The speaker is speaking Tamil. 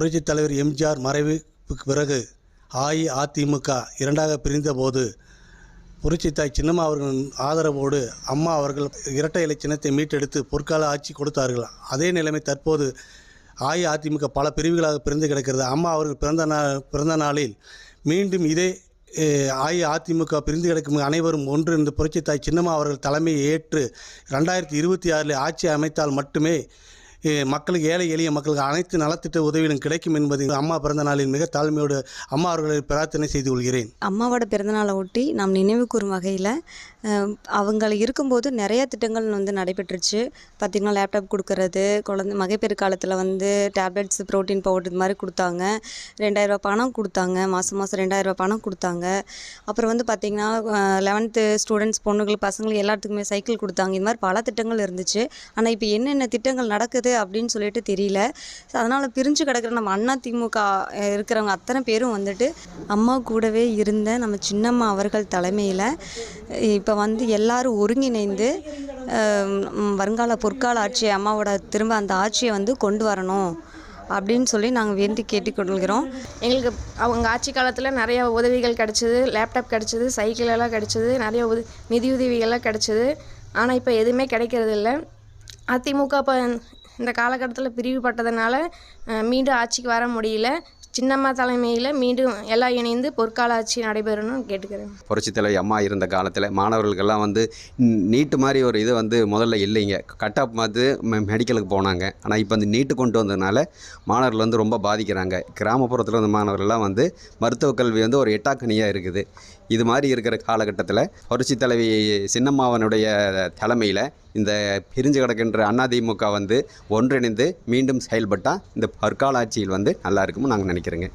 புரட்சித் தலைவர் எம்ஜிஆர் மறைவுக்கு பிறகு அஇஅதிமுக இரண்டாக பிரிந்தபோது புரட்சித்தாய் சின்னம்மா அவர்களின் ஆதரவோடு அம்மா அவர்கள் இரட்டை இலை சின்னத்தை மீட்டெடுத்து பொற்கால ஆட்சி கொடுத்தார்கள். அதே நிலைமை தற்போது அஇஅதிமுக பல பிரிவுகளாக பிரிந்து கிடக்கிறது. அம்மா அவர்கள் பிறந்த நாள் பிறந்த நாளில் மீண்டும் இதே அஇஅதிமுக பிரிந்து கிடக்கும் அனைவரும் ஒன்று இந்த புரட்சித்தாய் சின்னம்மா அவர்கள் தலைமையை ஏற்று ரெண்டாயிரத்தி இருபத்தி ஆறில் ஆட்சி அமைத்தால் மட்டுமே மக்களுக்கு ஏழை எளிய மக்களுக்கு அனைத்து நலத்திட்ட உதவிகளும் கிடைக்கும் என்பதை அம்மா பிறந்த நாளில் மிக தாழ்மையோடு அம்மா அவர்களை பிரார்த்தனை செய்து கொள்கிறேன். அம்மாவோட பிறந்தநாளை ஒட்டி நாம் நினைவு கூறும் வகையில் அவங்க இருக்கும்போது நிறைய திட்டங்கள் வந்து நடைபெற்றுச்சு. பார்த்திங்கன்னா லேப்டாப் கொடுக்கறது குழந்தை மகப்பேறு காலத்தில் வந்து டேப்லெட்ஸ் ப்ரோட்டீன் பவுடர் இது மாதிரி கொடுத்தாங்க. ரெண்டாயிரரூபா பணம் கொடுத்தாங்க. மாதம் மாதம் ரெண்டாயிரரூபா பணம் கொடுத்தாங்க. அப்புறம் வந்து பார்த்திங்கன்னா லெவன்த்து ஸ்டூடெண்ட்ஸ் பொண்ணுகள் பசங்களுக்கு எல்லாத்துக்குமே சைக்கிள் கொடுத்தாங்க. இது மாதிரி பல திட்டங்கள் இருந்துச்சு. ஆனால் இப்போ என்னென்ன திட்டங்கள் நடக்குது அப்படின்னு சொல்லிட்டு தெரியல. அதனால் பிரிஞ்சு கிடக்கிற நம்ம அண்ணா திமுக இருக்கிறவங்க அத்தனை பேரும் வந்துட்டு அம்மா கூடவே இருந்த நம்ம சின்னம்மா அவர்கள் தலைமையில் இப்போ வந்து எல்லாரும் ஒருங்கிணைந்து வருங்கால பொற்கால ஆட்சியை அம்மாவோட திரும்ப அந்த ஆட்சியை வந்து கொண்டு வரணும் அப்படின்னு சொல்லி நாங்கள் வேண்டி கேட்டுக்கொள்கிறோம். எங்களுக்கு அவங்க ஆட்சி காலத்தில் நிறைய உதவிகள் கிடச்சிது லேப்டாப் கிடச்சிது சைக்கிள் எல்லாம் கிடச்சிது நிறைய உத நிதியுதவிகள்லாம் கிடச்சிது. ஆனால் இப்போ எதுவுமே கிடைக்கிறது இல்லை அதிமுக இப்போ இந்த காலகட்டத்தில் பிரிவுபட்டதுனால மீண்டும் ஆட்சிக்கு வர முடியல. சின்னம்மா தலைமையில் மீண்டும் எல்லாம் இணைந்து பொற்கால ஆட்சி நடைபெறணும்னு கேட்டுக்கிறேன். புரட்சி தலைவி அம்மா இருந்த காலத்தில் மாணவர்களுக்கெல்லாம் வந்து நீட்டு மாதிரி ஒரு இது வந்து முதல்ல இல்லைங்க. கட் ஆஃப் பார்த்து மெ- மெடிக்கலுக்கு போனாங்க. ஆனால் இப்போ அந்த நீட்டு கொண்டு வந்ததுனால மாணவர்கள் வந்து ரொம்ப பாதிக்கிறாங்க. கிராமப்புறத்தில் இருந்த மாணவர்கள்லாம் வந்து மருத்துவக் கல்வி வந்து ஒரு எட்டாக்கனியாக இருக்குது. இது மாதிரி இருக்கிற காலகட்டத்தில் புரட்சி தலைவி சின்னம்மாவனுடைய தலைமையில் இந்த பிரிஞ்சு கிடக்கின்ற அதிமுக வந்து ஒன்றிணைந்து மீண்டும் செயல்பட்டால் இந்த பற்கால ஆட்சியில் வந்து நல்லா இருக்கும்னு நாங்கள் நினைக்கிறேங்க